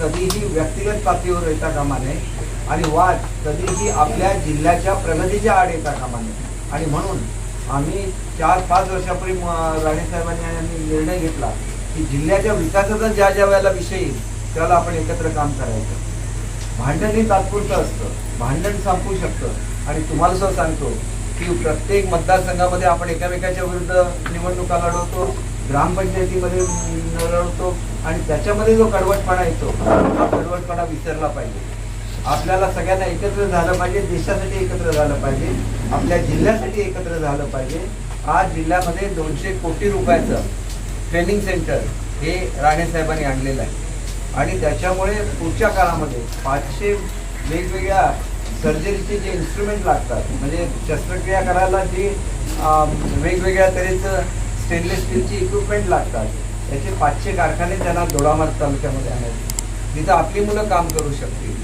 कधीही व्यक्तिगत पातळीवर येता कामा नये आणि वाद कधीही आपल्या जिल्ह्याच्या प्रगतीच्या आड येता कामा नये. आणि म्हणून आम्ही चार पाच वर्षापूर्वी म- राणेसाहेबांनी आम्ही निर्णय घेतला की जिल्ह्याच्या विकासाचा ज्या ज्या वेळेला विषय येईल त्याला आपण एकत्र काम करायचं. भांडण हे तात्पुरतं असतं. भांडण संपू शकतं. आणि तुम्हाला सुद्धा सांगतो की प्रत्येक मतदारसंघामध्ये आपण एकामेकाच्या विरुद्ध निवडणुका लढवतो ग्रामपंचायतीमध्ये लढवतो आणि त्याच्यामध्ये जो कडवटपणा येतो हा कडवटपणा विसरला पाहिजे. आपल्याला सगळ्यांना एकत्र झालं पाहिजे देशासाठी एकत्र झालं पाहिजे आपल्या जिल्ह्यासाठी एकत्र झालं पाहिजे. आज जिल्ह्यामध्ये दोनशे कोटी रुपयाचं ट्रेनिंग सेंटर हे राणेसाहेबांनी आणलेलं आहे. आणि त्याच्यामुळे पुढच्या काळामध्ये पाचशे वेगवेगळ्या सर्जरीचे जे इन्स्ट्रुमेंट लागतात म्हणजे शस्त्रक्रिया करायला जे वेगवेगळ्या तऱ्हेचं स्टेनलेस स्टीलची इक्विपमेंट लागतात त्याचे पाचशे कारखाने त्यांना दोडामार्ग तालुक्यामध्ये आणायचे तिथं आपली मुलं काम करू शकतील.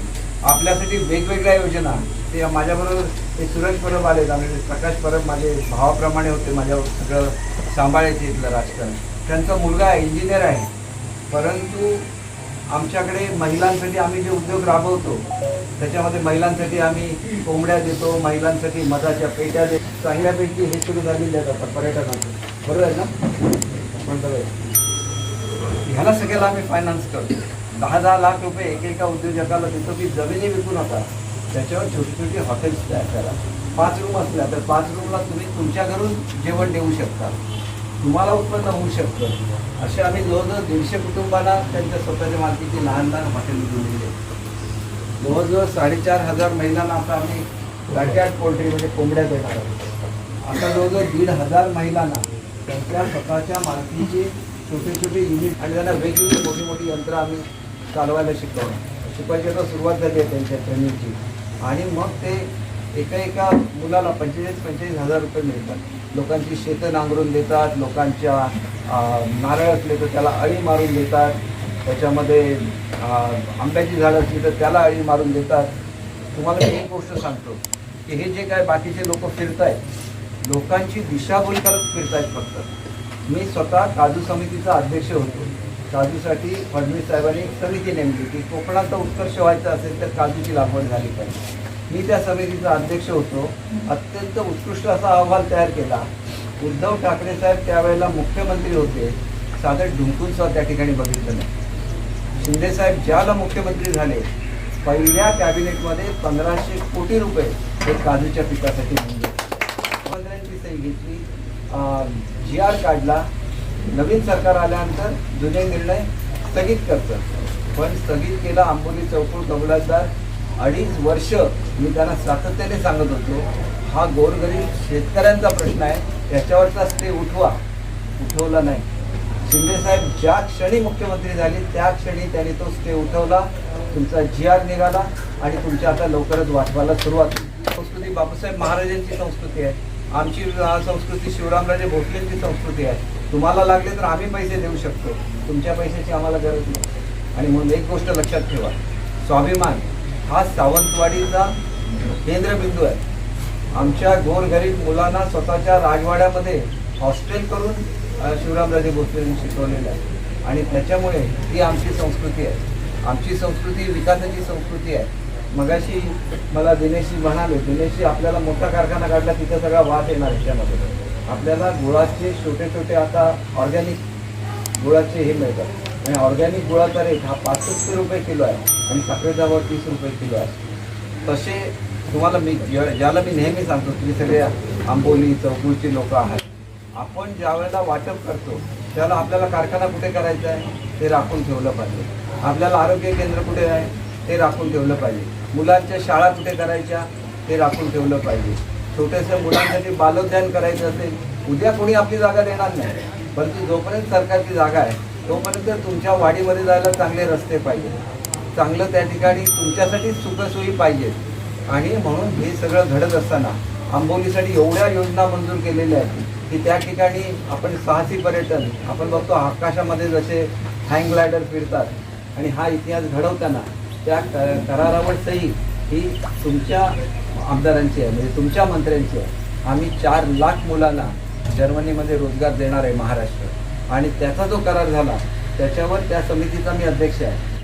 आपल्यासाठी वेगवेगळ्या योजना. ते माझ्याबरोबर ते सुरेश परब आले आम्ही प्रकाश परब माझे भावाप्रमाणे होते माझ्या सगळं सांभाळायचे इथलं राजकारण. त्यांचा मुलगा इंजिनियर आहे. परंतु आमच्याकडे महिलांसाठी आम्ही जे उद्योग राबवतो त्याच्यामध्ये महिलांसाठी आम्ही कोंबड्या देतो महिलांसाठी मधाच्या पेट्या देतो. चांगल्यापैकी हे सुरू झालेले आहेत आता पर्यटनाचं बरोबर आहे ना? म्हणतो ह्याला सगळ्याला आम्ही फायनान्स करतो. दहा दहा लाख रुपये एक एका उद्योजकाला देतो की जमिनी विकू नका त्याच्यावर छोटी छोटी हॉटेल्स तयार करा. पाच रूम असल्या तर पाच रूमला तुम्ही तुमच्या घरून जेवण देऊ शकता. तुम्हाला उत्पन्न होऊ शकतं. असे आम्ही जवळजवळ दीडशे कुटुंबांना त्यांच्या स्वतःच्या मालकीची लहान लहान हॉटेल दिलेली दिले. जवळजवळ साडेचार हजार महिलांना आता आम्ही बॅकयार्ड पोल्ट्रीमध्ये कोंबड्या देणार आहोत. आता जवळजवळ दीड हजार महिलांना त्यांच्या स्वतःच्या मालकीची छोटे छोटे युनिट आणि त्यांना वेगवेगळी मोठी मोठी यंत्र आम्ही चालवायला शिकवणार शिकवायची आता सुरुवात झाली आहे त्यांच्या ट्रेनिंगची आणि मग ते एका एका मुलाला पंचेचाळीस पंचेचाळीस हजार रुपये मिळतात. लोकांची शेतं नांगरून देतात लोकांच्या नारळ असले तर त्याला अळी मारून देतात. त्याच्यामध्ये आंब्याची झाडं असली तर त्याला अळी मारून देतात. तुम्हाला एक गोष्ट सांगतो की हे जे काय बाकीचे लोक फिरत आहेत लोकांची दिशाभूल करत फिरतायत फक्त. मी स्वतः काजू समितीचा अध्यक्ष होतो. काजूसाठी फडणवीस साहेबांनी एक समिती नेमली की कोकणाचा उत्कर्ष व्हायचा असेल तर काजूची लागवड झाली पाहिजे. मी त्या समितीचा अध्यक्ष होतो. अत्यंत उत्कृष्ट असा अहवाल तयार केला. उद्धव ठाकरे साहेब त्यावेळेला मुख्यमंत्री होते. साधं ढुंकून सुद्धा त्या ठिकाणी बघितलं नाही. शिंदे साहेब ज्याला मुख्यमंत्री झाले पहिल्या कॅबिनेटमध्ये पंधराशे कोटी रुपये हे काजूच्या पिकासाठी मंजूर मुख्यमंत्र्यांची सही घेतली. जी आर काढला नवीन सरकार आल्यानंतर जुने निर्णय स्थगित करतं. पण स्थगित केला आंबोली चौकूळ कबलादार अडीच वर्ष मी त्यांना सातत्याने सांगत होतो हा गोरगरीब शेतकऱ्यांचा प्रश्न आहे त्याच्यावरचा स्टे उठवा. उठवला नाही. शिंदेसाहेब ज्या क्षणी मुख्यमंत्री झाले त्या क्षणी त्यांनी तो स्टे उठवला तुमचा जी आर निघाला आणि तुमच्या आता लवकरच वाटवायला सुरुवात संस्कृती बाबासाहेब महाराजांची संस्कृती आहे. आमची संस्कृती शिवरामराजे भोसलेंची संस्कृती आहे. तुम्हाला लागले तर आम्ही पैसे देऊ शकतो. तुमच्या पैशाची आम्हाला गरज नाही. आणि म्हणून एक गोष्ट लक्षात ठेवा. स्वाभिमान हा सावंतवाडीचा केंद्रबिंदू आहे. आमच्या गोरगरीब मुलांना स्वतःच्या राजवाड्यामध्ये हॉस्टेल करून शिवरामराजे भोसलेंनी शिकवलेलं आहे. आणि त्याच्यामुळे ही आमची संस्कृती आहे. आमची संस्कृती विकासाची संस्कृती आहे. मगाशी मला दिनेशजी म्हणाले दिनेशजी आपल्याला मोठा कारखाना काढला तिथे सगळा वाद येणार याच्यामध्ये. आपल्याला गुळाचे छोटे छोटे आता ऑर्गॅनिक गुळाचे हे मिळतात. आणि ऑर्गॅनिक गुळाचा रेट हा पासष्ट रुपये किलो आहे आणि साखरेचा भाव तीस रुपये किलो आहे. तसे तुम्हाला मी ज्याला मी नेहमी सांगतो तुम्ही सगळे आंबोली चौकुळची लोक आहात. आपण ज्या वेळेला वाटप करतो त्याला आपल्याला कारखाना कुठे करायचा आहे? ते राखून ठेवलं पाहिजे. आपल्याला आरोग्य केंद्र कुठे आहे? ते राखून ठेवलं पाहिजे. मुलांच्या शाळा कुठे करायच्या ते राखून ठेवलं पाहिजे. छोट्याशा मुलांसाठी बालोद्यान करायचं असेल उद्या कोणी आपली जागा देणार नाही. परंतु जोपर्यंत सरकारची जागा आहे तोपर्यंत तुमच्या वाडीमध्ये जायला चांगले रस्ते पाहिजे चांगलं त्या ठिकाणी तुमच्यासाठी सुखसोयी पाहिजेत. आणि म्हणून हे सगळं घडत असताना आंबोलीसाठी एवढ्या योजना मंजूर केलेल्या आहेत की त्या ठिकाणी आपण साहसी पर्यटन आपण बघतो आकाशामध्ये जसे हँग ग्लायडर फिरतात आणि हा इतिहास घडवताना त्या करारावर सही ही तुमच्या आमदारांची आहे म्हणजे तुमच्या मंत्र्यांची आहे. आम्ही चार लाख मुलांना जर्मनीमध्ये रोजगार देणार आहे महाराष्ट्र. आणि त्याचा जो करार झाला त्याच्यावर त्या समितीचा मी अध्यक्ष आहे.